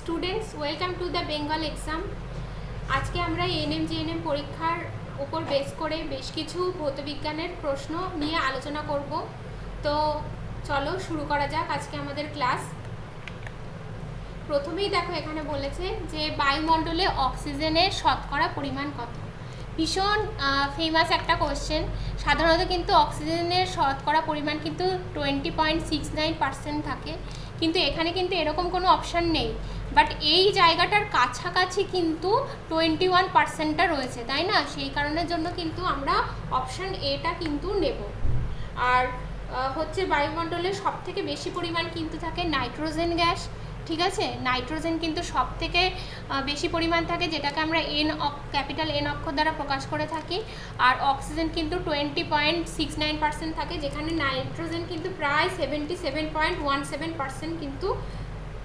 Students welcome to the Bengal exam আজকে আমরা NM, GNM পরীক্ষার উপর বেস করে বেশ কিছু ভৌতবিজ্ঞানের প্রশ্ন নিয়ে আলোচনা করব। তো চলো শুরু করা যাক আজকে আমাদের ক্লাস প্রথমেই দেখো এখানে বলেছে যে বায়ুমণ্ডলে অক্সিজেনের শতকরা পরিমাণ কত। ভীষণ ফেমাস একটা কোশ্চেন সাধারণত কিন্তু অক্সিজেনের শতকরা পরিমাণ কিন্তু twenty point six nine percent থাকে। কিন্তু এখানে কিন্তু এরকম কোনো অপশান নেই। বাট এই জায়গাটার কাছাকাছি কিন্তু টোয়েন্টি ওয়ান পার্সেন্টটা রয়েছে, তাই না? সেই কারণের জন্য কিন্তু আমরা অপশান এটা কিন্তু নেব। আর হচ্ছে বায়ুমণ্ডলে সব থেকে বেশি পরিমাণ কিন্তু থাকে নাইট্রোজেন গ্যাস, ঠিক আছে? নাইট্রোজেন কিন্তু সব থেকে বেশি পরিমাণ থাকে, যেটাকে আমরা এন ক্যাপিটাল এন অক্ষর দ্বারা প্রকাশ করে থাকি। আর অক্সিজেন কিন্তু twenty point six nine percent থাকে, যেখানে নাইট্রোজেন কিন্তু প্রায় seventy seven point one seven percent কিন্তু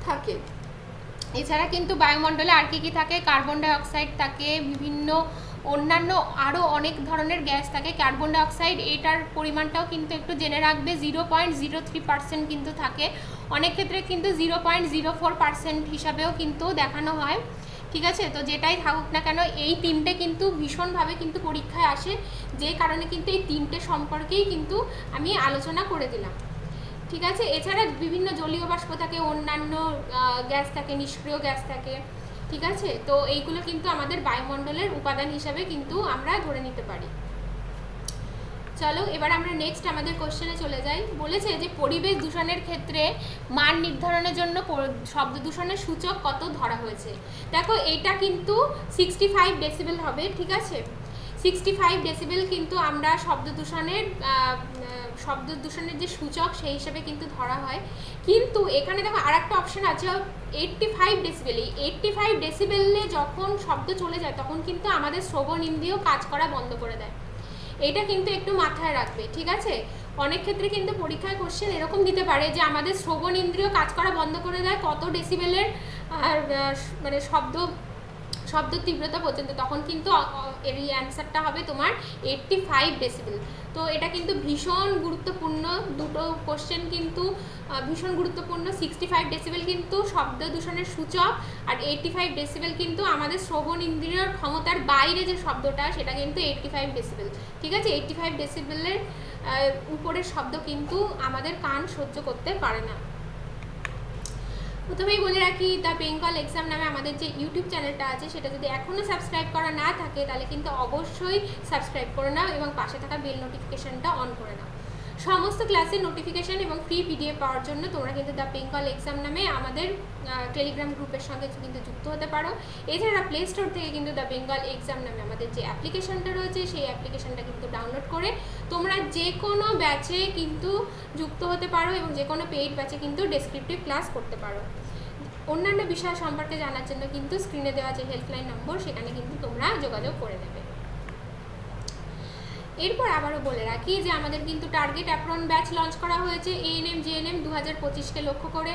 থাকে। এছাড়া কিন্তু বায়ুমণ্ডলে আর কী কী থাকে? কার্বন ডাই অক্সাইড থাকে, বিভিন্ন অন্যান্য আরও অনেক ধরনের গ্যাস থাকে। কার্বন ডাইঅক্সাইড এটার পরিমাণটাও কিন্তু একটু জেনে রাখবে zero point zero three percent কিন্তু থাকে। অনেক ক্ষেত্রে কিন্তু zero point zero four percent হিসাবেও কিন্তু দেখানো হয়। ঠিক আছে? তো যেটাই থাকুক না কেন, এই তিনটে কিন্তু ভীষণভাবে কিন্তু পরীক্ষায় আসে। যে কারণে কিন্তু এই তিনটে সম্পর্কেই কিন্তু আমি আলোচনা করে দিলাম। ঠিক আছে? এছাড়া বিভিন্ন জলীয় বাষ্প থাকে, অন্যান্য গ্যাস থাকে, নিষ্ক্রিয় গ্যাস থাকে, ঠিক আছে? তো এইগুলো কিন্তু আমাদের বায়ুমণ্ডলের উপাদান হিসাবে কিন্তু আমরা ধরে নিতে পারি। চলো, এবার আমরা নেক্সট আমাদের কোশ্চেনে চলে যাই। বলেছে যে, পরিবেশ দূষণের ক্ষেত্রে মান নির্ধারণের জন্য শব্দ দূষণের সূচক কত ধরা হয়েছে? দেখো, এটা কিন্তু সিক্সটি ফাইভ ডেসিবেল হবে, ঠিক আছে? সিক্সটি ফাইভ ডেসিবেল কিন্তু আমরা শব্দ দূষণের শব্দ দূষণের যে সূচক, সেই হিসেবে কিন্তু ধরা হয়। কিন্তু এখানে দেখো আর একটা অপশন আছে এইটটি ফাইভ ডেসিবেল এই এইটটি ফাইভ ডেসিবেলে যখন শব্দ চলে যায়, তখন কিন্তু আমাদের শ্রবণ ইন্দ্রিয় কাজ করা বন্ধ করে দেয়। এটা কিন্তু একটু মাথায় রাখবে, ঠিক আছে? অনেক ক্ষেত্রে কিন্তু পরীক্ষায় কোশ্চেন এরকম দিতে পারে যে, আমাদের শ্রবণ ইন্দ্রিয় কাজ করা বন্ধ করে দেয়, কত ডেসিবেলের আর মানে শব্দ শব্দ তীব্রতা পর্যন্ত, তখন কিন্তু এর অ্যান্সারটা হবে তোমার এইটটি ফাইভ ডেসিবেল তো এটা কিন্তু ভীষণ গুরুত্বপূর্ণ দুটো কোশ্চেন কিন্তু ভীষণ গুরুত্বপূর্ণ সিক্সটি ফাইভ ডেসিবেল কিন্তু শব্দ দূষণের সূচক, আর এইটটি ফাইভ ডেসিবেল কিন্তু আমাদের শ্রবণ ইন্দ্রিয়র ক্ষমতার বাইরে যে শব্দটা, সেটা কিন্তু এইটটি ফাইভ ডেসিবেল ঠিক আছে? এইটটি ফাইভ ডেসিবেলের উপরের শব্দ কিন্তু আমাদের কান সহ্য করতে পারে না। প্রথমেই বলে রাখি, দ্য বেঙ্গল এক্সাম নামে আমাদের যে ইউটিউব চ্যানেলটা আছে, সেটা যদি এখনও সাবস্ক্রাইব করা না থাকে, তাহলে কিন্তু অবশ্যই সাবস্ক্রাইব করে নাও এবং পাশে থাকা বেল নোটিফিকেশানটা অন করে নাও। সমস্ত ক্লাসের নোটিফিকেশান এবং ফ্রি পিডিএফ পাওয়ার জন্য তোমরা কিন্তু দ্য বেঙ্গল এক্সাম নামে আমাদের টেলিগ্রাম গ্রুপের সঙ্গে কিন্তু যুক্ত হতে পারো। এছাড়া প্লে স্টোর থেকে কিন্তু দ্য বেঙ্গল এক্সাম নামে আমাদের যে অ্যাপ্লিকেশনটা রয়েছে, সেই অ্যাপ্লিকেশনটা কিন্তু ডাউনলোড করে তোমরা যে কোনো ব্যাচে কিন্তু যুক্ত হতে পারো এবং যে কোনো পেইড ব্যাচে কিন্তু ডেসক্রিপটিভ ক্লাস করতে পারো। অন্যান্য বিষয় সম্পর্কে জানার জন্য কিন্তু স্ক্রিনে দেওয়া যে হেল্পলাইন নম্বর সেখানে কিন্তু তোমরা যোগাযোগ করে নেবে। এরপর আবারও বলে রাখি যে আমাদের কিন্তু টার্গেট অ্যাপ্রন ব্যাচ লঞ্চ করা হয়েছে এএনএম জিএনএম দু হাজার পঁচিশকে লক্ষ্য করে।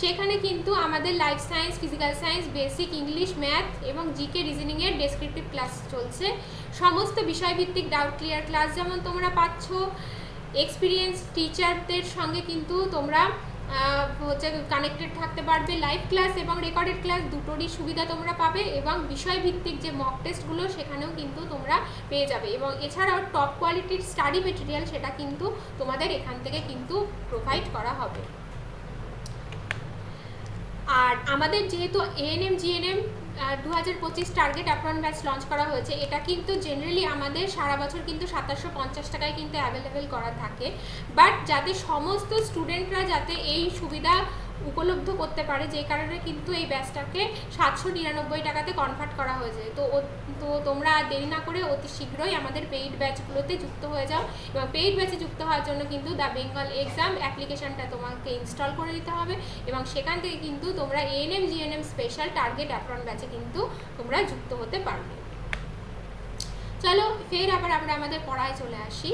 সেখানে কিন্তু আমাদের life science physical science basic English math এবং জিকে রিজনিংয়ের ডেসক্রিপটিভ ক্লাস চলছে। সমস্ত বিষয়ভিত্তিক ডাউট ক্লিয়ার ক্লাস যেমন তোমরা পাচ্ছ। এক্সপিরিয়েন্স টিচারদের সঙ্গে কিন্তু তোমরা হচ্ছে কানেক্টেড থাকতে পারবে লাইভ ক্লাস এবং রেকর্ডেড ক্লাস দুটোরই সুবিধা তোমরা পাবে এবং বিষয়ভিত্তিক যে মক টেস্টগুলো সেখানেও কিন্তু তোমরা পেয়ে যাবে। এবং এছাড়াও টপ কোয়ালিটির স্টাডি মেটেরিয়াল সেটা কিন্তু তোমাদের এখান থেকে কিন্তু প্রোভাইড করা হবে। আর আমাদের যেহেতু এএনএম জিএনএম দু হাজার পঁচিশ টার্গেট অ্যাপ্রন ব্যাচ লঞ্চ করা হয়েছে। এটা কিন্তু জেনারেলি আমাদের সারা বছর কিন্তু সাতাশশো পঞ্চাশ টাকায় কিন্তু অ্যাভেলেবেল করা থাকে। বাট যাতে সমস্ত স্টুডেন্টরা যাতে এই সুবিধা উপলব্ধ করতে পারে, যে কারণে কিন্তু এই ব্যাচটাকে সাতশো নিরানব্বই টাকাতে কনভার্ট করা হয়েছে। তো তো তোমরা দেরি না করে অতি শীঘ্রই আমাদের পেইড ব্যাচগুলোতে যুক্ত হয়ে যাও। এবং পেইড ব্যাচে যুক্ত হওয়ার জন্য কিন্তু দ্য বেঙ্গল এক্সাম অ্যাপ্লিকেশনটা তোমাকে ইনস্টল করে দিতে হবে। এবং সেখান থেকে কিন্তু তোমরা ANM GNM special target apron ব্যাচে কিন্তু তোমরা যুক্ত হতে পারবে। চলো, ফের আবার আমরা আমাদের পড়ায় চলে আসি।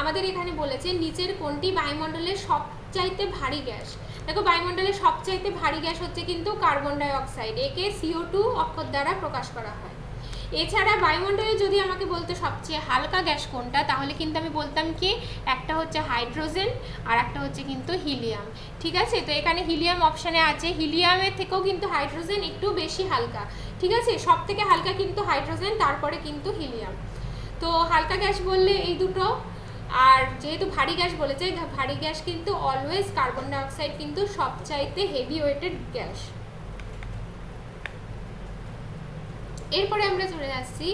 আমাদের এখানে বলেছে, নিচের কোনটি বায়ুমণ্ডলের সবচাইতে ভারী গ্যাস? দেখো বায়ুমণ্ডলের সবচাইতে ভারী গ্যাস হচ্ছে কিন্তু কার্বন ডাই অক্সাইড একে সিও টু অক্ষর দ্বারা প্রকাশ করা হয়। এছাড়া বায়ুমণ্ডলে যদি আমাকে বলতে সবচেয়ে হালকা গ্যাস কোনটা, তাহলে কিন্তু আমি বলতাম কি, একটা হচ্ছে হাইড্রোজেন আর একটা হচ্ছে কিন্তু হিলিয়াম। ঠিক আছে? তো এখানে হিলিয়াম অপশানে আছে। হিলিয়ামের থেকেও কিন্তু হাইড্রোজেন একটু বেশি হালকা। ঠিক আছে? সব থেকে হালকা কিন্তু হাইড্রোজেন, তারপরে কিন্তু হিলিয়াম। তো হালকা গ্যাস বললে এই দুটো আর যেহেতু ভারী গ্যাস বলেছে ভারী গ্যাস কিন্তু অলওয়েজ কার্বন ডাইঅক্সাইড কিন্তু সবচাইতে হেভি ওয়েটেড গ্যাস। এরপরে আমরা চলে যাচ্ছি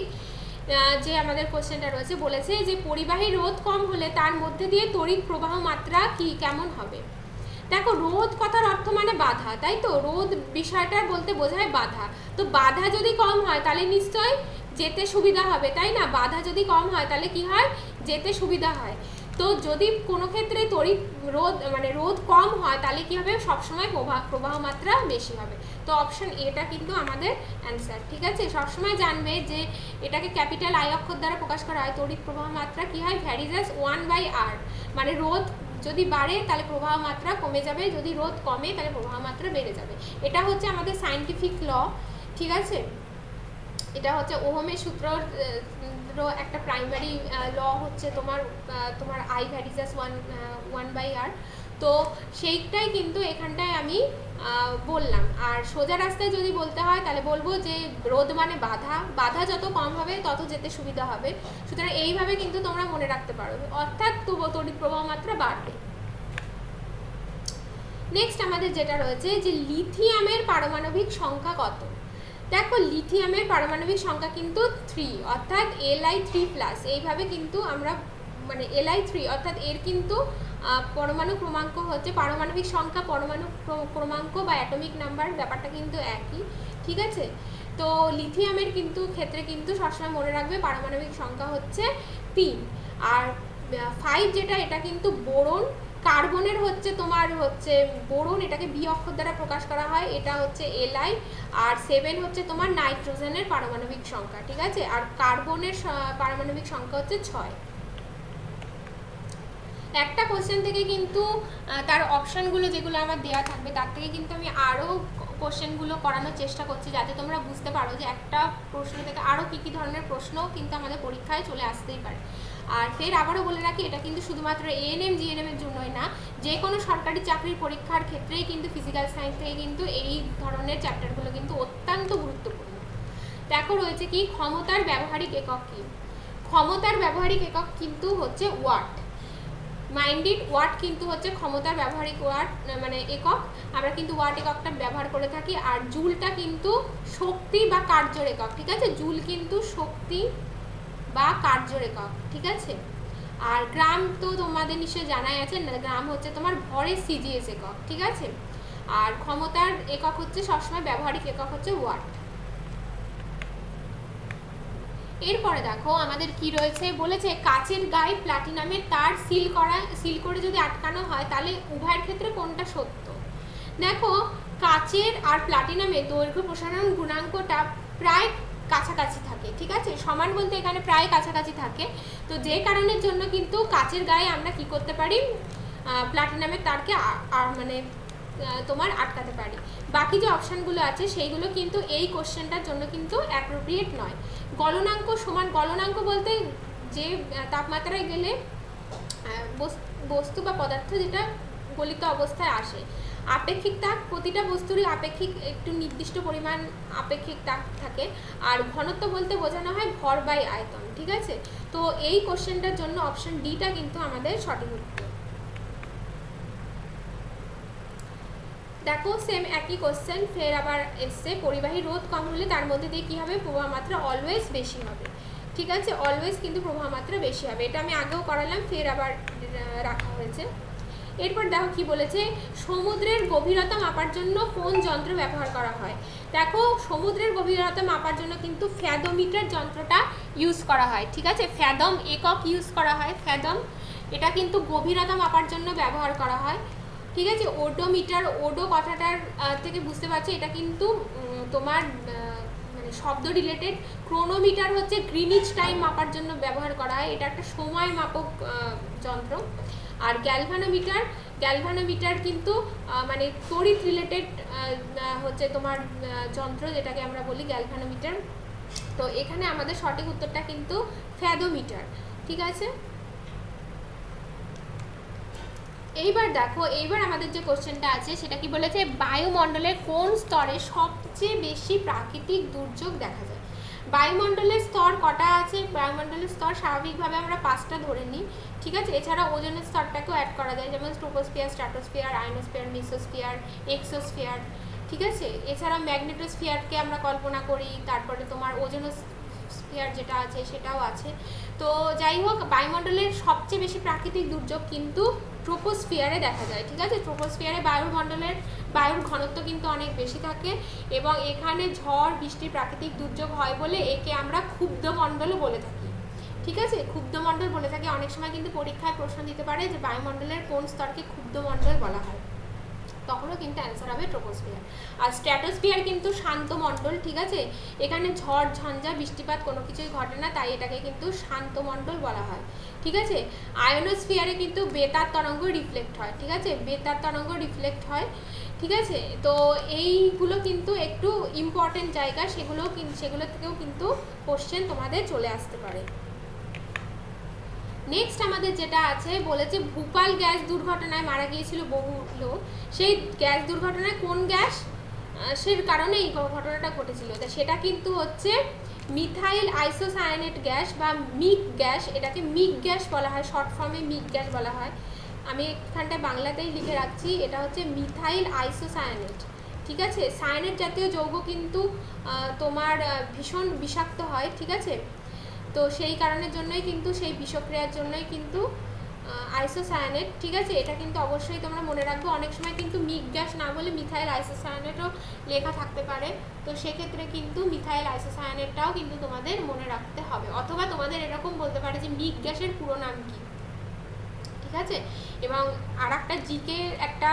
যে আমাদের কোশ্চেনটা রয়েছে, বলেছে যে পরিবাহী রোধ কম হলে তার মধ্যে দিয়ে তড়িৎ প্রবাহ মাত্রা কি, কেমন হবে? দেখো, রোধ কথার অর্থ মানে বাধা, তাই তো? রোধ বিষয়টা বলতে বোঝায় বাধা। তো বাধা যদি কম হয়, তাহলে নিশ্চয় যেতে সুবিধা হবে, তাই না? বাধা যদি কম হয়, তাহলে কি হয়? যেতে সুবিধা হয়। তো যদি কোনো ক্ষেত্রে তড়িৎ রোধ মানে রোধ কম হয়, তাহলে কি হবে? সবসময় প্রবাহ প্রবাহ মাত্রা বেশি হবে। তো অপশন এটা কিন্তু আমাদের অ্যান্সার ঠিক আছে? সবসময় জানবে যে এটাকে ক্যাপিটাল আই অক্ষর দ্বারা প্রকাশ করা হয়, তড়িৎ প্রবাহ মাত্রা কি হয়? ভ্যারিজাস ওয়ান বাই আর মানে রোধ যদি বাড়ে, তাহলে প্রবাহ মাত্রা কমে যাবে। যদি রোধ কমে, তাহলে প্রবাহ মাত্রা বেড়ে যাবে। এটা হচ্ছে আমাদের সাইন্টিফিক ল ঠিক আছে? এটা হচ্ছে ওহমের সূত্রর একটা প্রাইমারি ল হচ্ছে তোমার তোমার I varies as one one by R তো সেইটাই কিন্তু এখানটায় আমি বললাম। আর সোজা রাস্তায় যদি বলতে হয়, তাহলে বলব যে রোদ মানে বাধা। বাধা যত কম হবে, তত যেতে সুবিধা হবে। সুতরাং এইভাবে কিন্তু তোমরা মনে রাখতে পারো। অর্থাৎ তড়িৎ প্রবাহ মাত্রা বাড়বে। নেক্সট আমাদের যেটা রয়েছে যে লিথিয়ামের পারমাণবিক সংখ্যা কত? দেখো লিথিয়ামের পারমাণবিক সংখ্যা কিন্তু থ্রি অর্থাৎ এলআই থ্রি প্লাস এইভাবে কিন্তু আমরা মানে এলআই থ্রি অর্থাৎ এর কিন্তু পরমাণু ক্রমাঙ্ক হচ্ছে, পারমাণবিক সংখ্যা পরমাণু ক্রমাঙ্ক বা অ্যাটমিক নাম্বার ব্যাপারটা কিন্তু একই, ঠিক আছে? তো লিথিয়ামের কিন্তু ক্ষেত্রে কিন্তু সবসময় মনে রাখবে পারমাণবিক সংখ্যা হচ্ছে তিন। আর ফাইভ যেটা, এটা কিন্তু বোরন কার্বনের হচ্ছে তোমার হচ্ছে বোরন, এটাকে বি অক্ষর দ্বারা প্রকাশ করা হয়, এটা হচ্ছে এলআই আর সেভেন হচ্ছে তোমার নাইট্রোজেনের পারমাণবিক সংখ্যা, ঠিক আছে? আর কার্বনের পারমাণবিক সংখ্যা হচ্ছে ছয়। একটা কোশ্চেন থেকে কিন্তু তার অপশানগুলো যেগুলো আমার দেওয়া থাকবে, তার থেকে কিন্তু আমি আরও কোশ্চেনগুলো করানোর চেষ্টা করছি যাতে তোমরা বুঝতে পারো যে একটা প্রশ্ন থেকে আরও কী কী ধরনের প্রশ্ন কিন্তু আমাদের পরীক্ষায় চলে আসতেই পারে। আর ফের আবারও বলে রাখি, এটা কিন্তু শুধুমাত্র এএনএম জিএনএম এর জন্যই না, যে কোনো সরকারি চাকরির পরীক্ষার ক্ষেত্রেই কিন্তু ফিজিক্যাল সায়েন্স থেকে কিন্তু এই ধরনের চ্যাপ্টারগুলো কিন্তু অত্যন্ত গুরুত্বপূর্ণ। দেখো রয়েছে কি, ক্ষমতার ব্যবহারিক একক কি? ক্ষমতার ব্যবহারিক একক কিন্তু হচ্ছে ওয়াট মাইন্ডেড ওয়ার্ড কিন্তু হচ্ছে ক্ষমতার ব্যবহারিক ওয়ার্ড মানে একক। আমরা কিন্তু ওয়াট এককটা ব্যবহার করে থাকি, আর জুলটা কিন্তু শক্তি বা কার্যর একক, ঠিক আছে? জুল কিন্তু শক্তি বা কার্যর একক, ঠিক আছে? আর গ্রাম তো তোমাদের নিশ্চয়ই জানাই আছে গ্রাম হচ্ছে তোমার ভরের সিজিএস একক, ঠিক আছে? আর ক্ষমতার একক হচ্ছে সবসময় ব্যবহারিক একক হচ্ছে ওয়াট। এরপরে দেখো আমাদের কি রয়েছে? বলেছে কাচের গায়ে প্লাটিনামের তার সিল করা সিল করে যদি আটকানো হয়, তাহলে উভয়ের ক্ষেত্রে কোনটা সত্য? দেখো, কাচের আর প্লাটিনামের দৈর্ঘ্য প্রসারণ গুণাঙ্কটা প্রায় কাছাকাছি থাকে, ঠিক আছে? সমান বলতে এখানে প্রায় কাছাকাছি থাকে। তো যে কারণের জন্য কিন্তু কাচের গায়ে আমরা কি করতে পারি? প্লাটিনামের তারকে মানে তোমার আটকাতে পারি। বাকি যে অপশানগুলো আছে, সেইগুলো কিন্তু এই কোশ্চেনটার জন্য কিন্তু অ্যাপ্রোপ্রিয়েট নয়। গলনাঙ্ক সমান গলনাঙ্ক বলতে যে তাপমাত্রায় গেলে বস্তু বা পদার্থ যেটা গলিত অবস্থায় আসে, আপেক্ষিক তাপ, প্রতিটা বস্তুরই আপেক্ষিক একটু নির্দিষ্ট পরিমাণ আপেক্ষিক তাপ থাকে। আর ঘনত্ব বলতে বোঝানো হয় ভর বাই আয়তন, ঠিক আছে? তো এই কোশ্চেনটার জন্য অপশন ডিটা কিন্তু আমাদের সঠিক উত্তর। দেখো সেম একই কোশ্চেন ফের আবার এসছে, পরিবাহী রোধ কম হলে তার মধ্যে দিয়ে কী হবে? প্রবাহ মাত্রা অলওয়েজ বেশি হবে। ঠিক আছে? অলওয়েজ কিন্তু প্রবাহ মাত্রা বেশি হবে। এটা আমি আগেও করালাম, ফের আবার রাখা হয়েছে। এরপর দেখো কি বলেছে, সমুদ্রের গভীরতা মাপার জন্য কোন যন্ত্র ব্যবহার করা হয়? দেখো, সমুদ্রের গভীরতা মাপার জন্য কিন্তু ফ্যাদোমিটার যন্ত্রটা ইউজ করা হয়। ঠিক আছে? ফ্যাদম একক ইউজ করা হয়, ফ্যাদম। এটা কিন্তু গভীরতা মাপার জন্য ব্যবহার করা হয়। ঠিক আছে? ওডোমিটার ওডো কথাটার থেকে বুঝতে পারছি, এটা কিন্তু তোমার মানে শব্দ রিলেটেড ক্রোনোমিটার হচ্ছে গ্রিনিচ টাইম মাপার জন্য ব্যবহার করা হয়। এটা একটা সময় মাপক যন্ত্র। আর গ্যালভানোমিটার গ্যালভানোমিটার কিন্তু মানে তড়িৎ রিলেটেড হচ্ছে তোমার যন্ত্র, যেটাকে আমরা বলি গ্যালভানোমিটার তো এখানে আমাদের সঠিক উত্তরটা কিন্তু ফ্যাদোমিটার ঠিক আছে? এইবার দেখো, এইবার আমাদের যে কোশ্চেনটা আছে, সেটা কি বলেছে? বায়ুমণ্ডলের কোন স্তরে সবচেয়ে বেশি প্রাকৃতিক দুর্যোগ দেখা যায়? বায়ুমণ্ডলের স্তর কটা আছে? বায়ুমণ্ডলের স্তর স্বাভাবিকভাবে আমরা পাঁচটা ধরে নিই, ঠিক আছে? এছাড়া ওজনের স্তরটাকেও অ্যাড করা যায়, যেমন troposphere stratosphere ionosphere mesosphere exosphere ঠিক আছে? এছাড়া ম্যাগনেটোস্ফিয়ারকে আমরা কল্পনা করি, তারপরে তোমার ওজোনোস্ফিয়ার যেটা আছে, সেটাও আছে। তো যাই হোক, বায়ুমণ্ডলের সবচেয়ে বেশি প্রাকৃতিক দুর্যোগ কিন্তু ট্রোপোস্ফিয়ারে দেখা যায়, ঠিক আছে? ট্রোপোস্ফিয়ারে বায়ুমণ্ডলের, বায়ুর ঘনত্ব কিন্তু অনেক বেশি থাকে এবং এখানে ঝড় বৃষ্টির প্রাকৃতিক দুর্যোগ হয় বলে একে আমরা ক্ষুব্ধ মণ্ডলও বলে থাকি, ঠিক আছে? ক্ষুব্ধমণ্ডল বলে থাকি। অনেক সময় কিন্তু পরীক্ষায় প্রশ্ন দিতে পারে যে বায়ুমণ্ডলের কোন স্তরকে ক্ষুব্ধমণ্ডল বলা হয়। তখনও কিন্তু অ্যান্সার হবে ট্রোপোস্ফিয়ার আর স্ট্র্যাটোস্ফিয়ার কিন্তু শান্ত মণ্ডল, ঠিক আছে? এখানে ঝড়, ঝঞ্ঝা, বৃষ্টিপাত কোনো কিছুই ঘটে না, তাই এটাকে কিন্তু শান্ত মণ্ডল বলা হয়, ঠিক আছে? আয়নোস্ফিয়ারে কিন্তু বেতার তরঙ্গ রিফ্লেক্ট হয়, ঠিক আছে? বেতার তরঙ্গ রিফ্লেক্ট হয়, ঠিক আছে? তো এইগুলো কিন্তু একটু ইম্পর্টেন্ট জায়গা, সেগুলো সেগুলো থেকেও কিন্তু কোশ্চেন তোমাদের চলে আসতে পারে। নেক্সট আমাদের যেটা আছে, বলেছে ভূপাল গ্যাস দুর্ঘটনায় মারা গিয়েছিল বহু লোক। সেই গ্যাস দুর্ঘটনায় কোন গ্যাস? সের কারণে এই ঘটনাটা ঘটেছিল। তা সেটা কিন্তু হচ্ছে মিথাইল আইসোসায়ানেট গ্যাস বা মিক গ্যাস, এটাকে মিক গ্যাস বলা হয়, শর্ট ফর্মে মিক গ্যাস বলা হয়। আমি এখানটা বাংলাতেই লিখে রাখছি, এটা হচ্ছে মিথাইল আইসোসায়ানেট। ঠিক আছে? সায়ানেট জাতীয় যৌগ কিন্তু তোমার ভীষণ বিষাক্ত হয়, ঠিক আছে? তো সেই কারণের জন্যই কিন্তু, সেই বিষক্রিয়ার জন্যই কিন্তু আইসোসায়ানেট ঠিক আছে? এটা কিন্তু অবশ্যই তোমরা মনে রাখব, অনেক সময় কিন্তু মিক গ্যাস না বলে মিথাইল আইসোসায়ানেটও লেখা থাকতে পারে। তো সেক্ষেত্রে কিন্তু মিথাইল আইসোসায়ানেটটাও কিন্তু তোমাদের মনে রাখতে হবে। অথবা তোমাদের এরকম বলতে পারে যে মিক গ্যাসের পুরো নাম কী? ঠিক আছে? এবং আর একটা জিকে একটা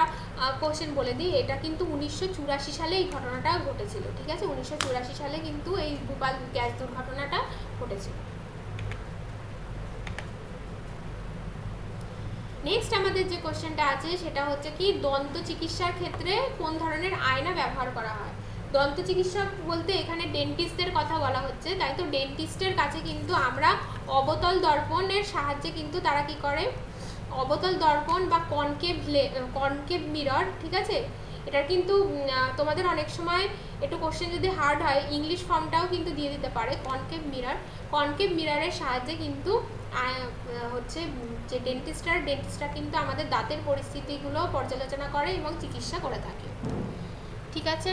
কোশ্চেন বলে দিই, এটা কিন্তু উনিশশো চুরাশি সালে এই ঘটনাটা ঘটেছিল, ঠিক আছে? উনিশশো চুরাশি সালে কিন্তু এই ভূপাল গ্যাস দুর্ঘটনাটা ঘটেছিল। নেক্সট আমাদের যে কোশ্চেনটা আছে, সেটা হচ্ছে কি, দন্ত চিকিৎসার ক্ষেত্রে কোন ধরনের আয়না ব্যবহার করা হয়? দন্ত চিকিৎসক বলতে এখানে ডেন্টিস্টের কথা বলা হচ্ছে, তাই তো? ডেন্টিস্টের কাছে কিন্তু আমরা অবতল দর্পণের সাহায্যে কিন্তু তারা কি করে? অবতল দর্পণ বা কনকেভ কনকেভ মিরর, ঠিক আছে? এটার কিন্তু তোমাদের অনেক সময় একটু কোশ্চেন যদি হার্ড হয় ইংলিশ ফর্মটাও কিন্তু দিয়ে দিতে পারে, কনকেভ মিরর। কনকেভ মিররের সাহায্যে কিন্তু হচ্ছে যে ডেন্টিস্টার ডেন্টিস্টরা কিন্তু আমাদের দাঁতের পরিস্থিতিগুলো পর্যালোচনা করে এবং চিকিৎসা করে থাকে। ঠিক আছে?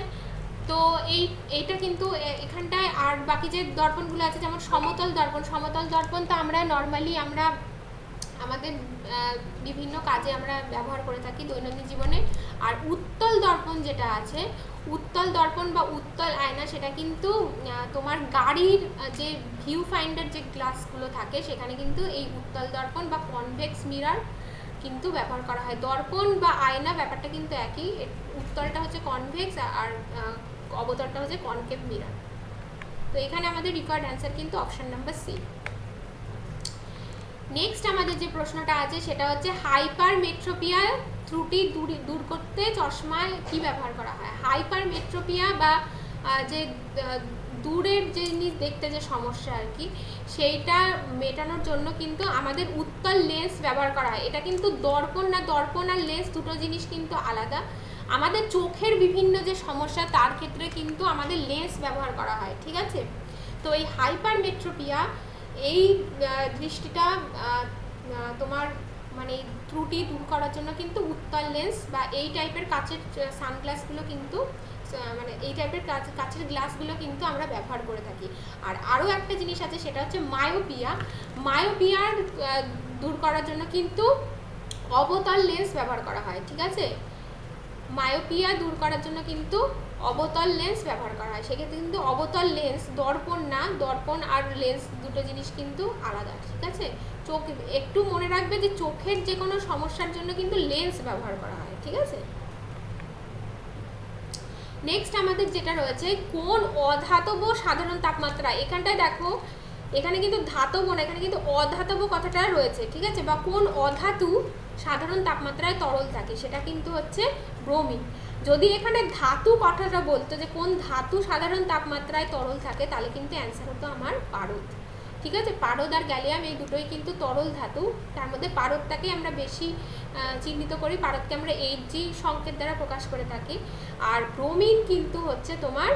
তো এই, এইটা কিন্তু এখানটায় আর বাকি যে দর্পণগুলো আছে, যেমন সমতল দর্পণ সমতল দর্পণ তো আমরা নর্মালি আমরা আমাদের বিভিন্ন কাজে আমরা ব্যবহার করে থাকি দৈনন্দিন জীবনে। আর উত্তল দর্পণ যেটা আছে, উত্তল দর্পণ বা উত্তল আয়না, সেটা কিন্তু তোমার গাড়ির যে ভিউ ফাইন্ডার যে গ্লাসগুলো থাকে, সেখানে কিন্তু এই উত্তল দর্পণ বা কনভেক্স মিরার কিন্তু ব্যবহার করা হয়। দর্পণ বা আয়না ব্যাপারটা কিন্তু একই। উত্তলটা হচ্ছে কনভেক্স আর অবতলটা হচ্ছে কনকেভ মিরার তো এখানে আমাদের রিকোয়ার্ড অ্যান্সার কিন্তু অপশান নাম্বার সি নেক্সট আমাদের যে প্রশ্নটা আছে, সেটা হচ্ছে হাইপার মেট্রোপিয়া ত্রুটি দূর করতে চশমায় কি ব্যবহার করা হয়? হাইপার মেট্রোপিয়া বা যে দূরের যে জিনিস দেখতে যে সমস্যা আর কি, সেইটা মেটানোর জন্য কিন্তু আমাদের উত্তল লেন্স ব্যবহার করা হয়। এটা কিন্তু দর্পণ না, দর্পণ আর লেন্স দুটো জিনিস কিন্তু আলাদা। আমাদের চোখের বিভিন্ন যে সমস্যা, তার ক্ষেত্রে কিন্তু আমাদের লেন্স ব্যবহার করা হয়, ঠিক আছে? তো এই হাইপার মেট্রোপিয়া এই দৃষ্টিটা তোমার মানে ত্রুটি দূর করার জন্য কিন্তু উত্তল লেন্স বা এই টাইপের কাচের সানগ্লাসগুলো কিন্তু মানে এই টাইপের কাচের গ্লাসগুলো কিন্তু আমরা ব্যবহার করে থাকি। আর আরও একটা জিনিস আছে, সেটা হচ্ছে মায়োপিয়া মায়োপিয়ার দূর করার জন্য কিন্তু অবতল লেন্স ব্যবহার করা হয়, ঠিক আছে? মায়োপিয়া দূর করার জন্য কিন্তু অবতল লেন্স ব্যবহার করা হয়। সেক্ষেত্রে কিন্তু অবতল লেন্স, দর্পণ না, দর্পণ আর লেন্স দুটো জিনিস কিন্তু আলাদা, ঠিক আছে? চোখ, একটু মনে রাখবে যে চোখের যে কোনো সমস্যার জন্য কিন্তু লেন্স ব্যবহার করা হয়, ঠিক আছে? নেক্সট আমাদের যেটা রয়েছে, কোন অধাতব সাধারণ তাপমাত্রা? এখানটায় দেখো এখানে কিন্তু ধাতব না, এখানে কিন্তু অধাতব কথাটা রয়েছে, ঠিক আছে? বা কোন অধাতু সাধারণ তাপমাত্রায় তরল থাকে, সেটা কিন্তু হচ্ছে ব্রোমিন। যদি এখানে ধাতু কথাটা বলতো যে কোন ধাতু সাধারণ তাপমাত্রায় তরল থাকে, তাহলে কিন্তু অ্যান্সার হতো আমার পারদ, ঠিক আছে? পারদ আর গ্যালিয়াম এই দুটোই কিন্তু তরল ধাতু, তার মধ্যে পারদটাকে আমরা বেশি চিহ্নিত করি, পারদকে আমরা এইচ জি সংকেত দ্বারা প্রকাশ করে থাকি। আর ব্রোমিন কিন্তু হচ্ছে তোমার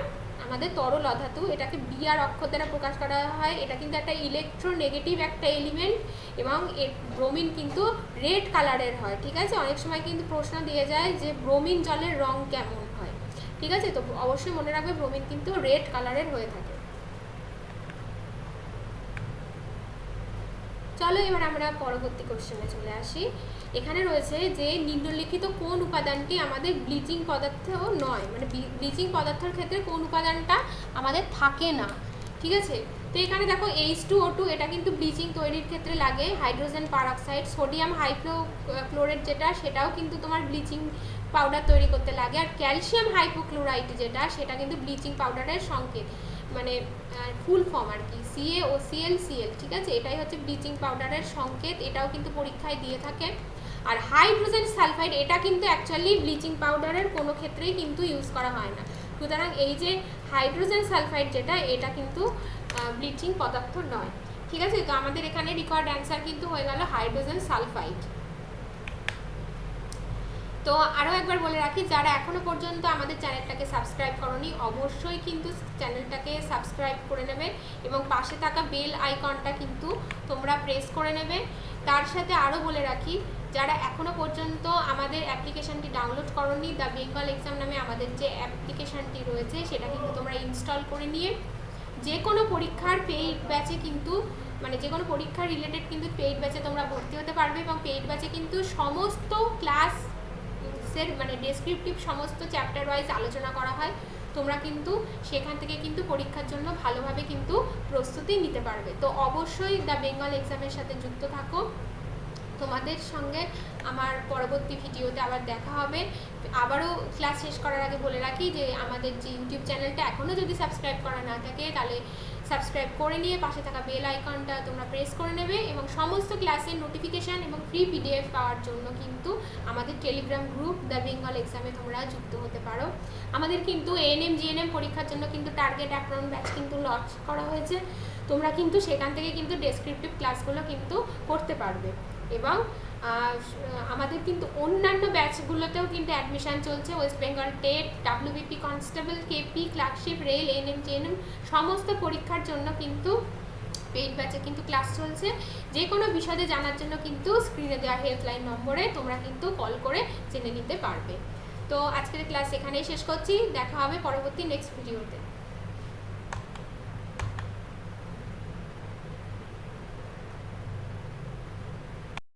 আমাদের তরল অধাতু, এটাকে বিআর অক্ষর দ্বারা প্রকাশ করা হয়। এটা কিন্তু একটা ইলেকট্রোনেগেটিভ একটা এলিমেন্ট এবং এর ব্রোমিন কিন্তু রেড কালারের হয়, ঠিক আছে? অনেক সময় কিন্তু প্রশ্ন দিয়ে যায় যে ব্রোমিন জলের রং কেমন হয়, ঠিক আছে? তো অবশ্যই মনে রাখবে ব্রোমিন কিন্তু রেড কালারের হয়ে থাকে। চলো এবার আমরা পরবর্তী কোশ্চেনে চলে আসি। এখানে রয়েছে যে নিম্নলিখিত কোন উপাদানটি আমাদের ব্লিচিং পদার্থ নয়। মানে ব্লিচিং পদার্থের ক্ষেত্রে কোন উপাদানটা আমাদের থাকে না। ঠিক আছে? তো এখানে দেখো এইচ টু ও টু এটা কিন্তু ব্লিচিং তৈরির ক্ষেত্রে লাগে। Hydrogen peroxide sodium high flow chlorate যেটা, সেটাও কিন্তু তোমার ব্লিচিং পাউডার তৈরি করতে লাগে। আর ক্যালসিয়াম হাইপোক্লোরাইড যেটা, সেটা কিন্তু ব্লিচিং পাউডারের সংকেত মানে ফুল ফর্ম আর কি। সিএ ও সিএল সিএল ঠিক আছে? এটাই হচ্ছে ব্লিচিং পাউডারের সংকেত। এটাও কিন্তু পরীক্ষায় দিয়ে থাকে। আর হাইড্রোজেন সালফাইড এটা কিন্তু অ্যাকচুয়ালি ব্লিচিং পাউডারের কোনো ক্ষেত্রেই কিন্তু ইউজ করা হয় না। সুতরাং এই যে হাইড্রোজেন সালফাইড যেটা, এটা কিন্তু ব্লিচিং পদার্থ নয়। ঠিক আছে? তো আমাদের এখানে রিকোয়ার্ড অ্যান্সার কিন্তু হয়ে গেল হাইড্রোজেন সালফাইড তো আরও একবার বলে রাখি, যারা এখনও পর্যন্ত আমাদের চ্যানেলটাকে সাবস্ক্রাইব করনি, অবশ্যই কিন্তু চ্যানেলটাকে সাবস্ক্রাইব করে নেবে এবং পাশে থাকা বেল আইকনটা কিন্তু তোমরা প্রেস করে নেবে। তার সাথে আরও বলে রাখি যারা এখনও পর্যন্ত আমাদের অ্যাপ্লিকেশনটি ডাউনলোড করনি, দ্য বেঙ্গল এক্সাম নামে আমাদের যে অ্যাপ্লিকেশনটি রয়েছে, সেটা কিন্তু তোমরা ইনস্টল করে নিয়ে যে কোনো পরীক্ষার পেইড ব্যাচে কিন্তু মানে যে কোনো পরীক্ষার রিলেটেড কিন্তু পেইড ব্যাচে তোমরা ভর্তি হতে পারবে এবং পেইড ব্যাচে কিন্তু সমস্ত ক্লাস মানে ডেসক্রিপটিভ সমস্ত চ্যাপ্টার ওয়াইজ আলোচনা করা হয়। তোমরা কিন্তু সেখান থেকে কিন্তু পরীক্ষার জন্য ভালোভাবে কিন্তু প্রস্তুতি নিতে পারবে। তো অবশ্যই দ্য বেঙ্গল এক্সামের সাথে যুক্ত থাকো। তোমাদের সঙ্গে আমার পরবর্তী ভিডিওতে আবার দেখা হবে। আবারও ক্লাস শেষ করার আগে বলে রাখি যে আমাদের যে ইউটিউব চ্যানেলটা এখনও যদি সাবস্ক্রাইব করা না থাকে, তাহলে সাবস্ক্রাইব করে নিয়ে পাশে থাকা বেল আইকনটা তোমরা প্রেস করে নেবে এবং সমস্ত ক্লাসের নোটিফিকেশান এবং ফ্রি পিডিএফ পাওয়ার জন্য কিন্তু আমাদের টেলিগ্রাম গ্রুপ দ্য বেঙ্গল এক্সামে তোমরা যুক্ত হতে পারো। আমাদের কিন্তু এএনএম জিএনএম পরীক্ষার জন্য কিন্তু টার্গেট অ্যাপ্রন ব্যাচ কিন্তু লঞ্চ করা হয়েছে। তোমরা কিন্তু সেখান থেকে কিন্তু ডেসক্রিপটিভ ক্লাসগুলো কিন্তু করতে পারবে। এবং আমাদের কিন্তু অন্যান্য ব্যাচগুলোতেও কিন্তু অ্যাডমিশন চলছে। West Bengal TET WBP constable KP clerkship rail N NM GNM সমস্ত পরীক্ষার জন্য কিন্তু পেইড ব্যাচে কিন্তু ক্লাস চলছে। যে কোনো বিষয়ে জানার জন্য কিন্তু স্ক্রিনে দেওয়া হেল্পলাইন নম্বরে তোমরা কিন্তু কল করে জেনে নিতে পারবে। তো আজকের ক্লাস এখানেই শেষ করছি। দেখা হবে পরবর্তী নেক্সট ভিডিওতে